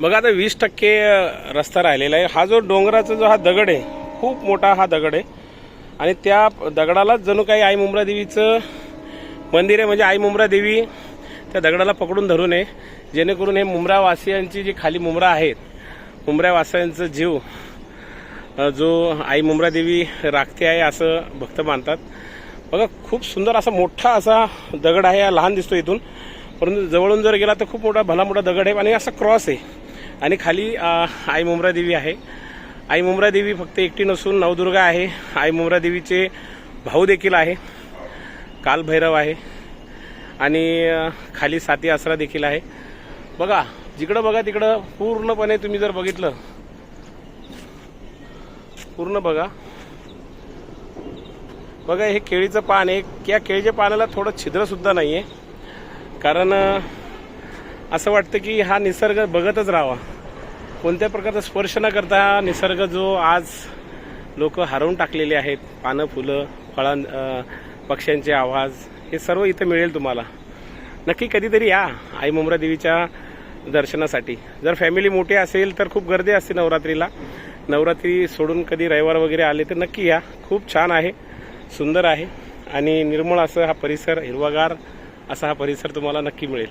बघा आता वीस टक्के रस्ता राहिलेला आहे. हा जो डोंगराचा जो हा दगड आहे खूप मोठा हा दगड आहे. आणि त्या दगडालाच जणू काही आई मुंब्रा देवीचं मंदिर आहे म्हणजे आई मुंब्रा देवी त्या दगडाला पकडून धरून आहे जेणेकरून हे मुंब्रावासियांची जी खाली मुंब्रा आहेत मुंबऱ्यावासियांचं जीव जो आई मुंब्रा देवी राखते आहे असं भक्त मानतात. बघा खूप सुंदर असा मोठा असा दगड आहे हा लहान दिसतो इथून. परंतु जवळून जर गेला तर खूप मोठा भला मोठा दगड आहे. आणि असा क्रॉस आहे. आणि खाली आई मुंब्रा देवी आहे. आई मुंब्रा देवी फक्त एकटी नसून नवदुर्गा आहे. आई मुंब्रा देवीचे भाऊ देखील आहे. कालभैरव आहे. आणि खाली साती आसरा देखील आहे. बघा जिकडं बघा तिकडं पूर्णपणे तुम्ही जर बघितलं पूर्ण बघा. बघा हे केळीचं पान आहे. या केळीच्या पानाला थोडं छिद्र सुद्धा नाही आहे कारण असं वाटतं की हा निसर्ग बघतच राहावा. कोणत्या प्रकारचा स्पर्श न करता हा निसर्ग जो आज लोक हरवून टाकलेले आहेत पानं फुलं फळां पक्ष्यांचे आवाज हे सर्व इथं मिळेल तुम्हाला. नक्की कधीतरी या आई मुंब्रा देवीच्या दर्शनासाठी. जर फॅमिली मोठी असेल तर खूप गर्दी असते नवरात्रीला. नवरात्री सोडून कधी रविवार वगैरे आले तर नक्की या. खूप छान आहे सुंदर आहे आणि निर्मळ असं हा परिसर हिरवागार असा हा परिसर तुम्हाला नक्की मिळेल.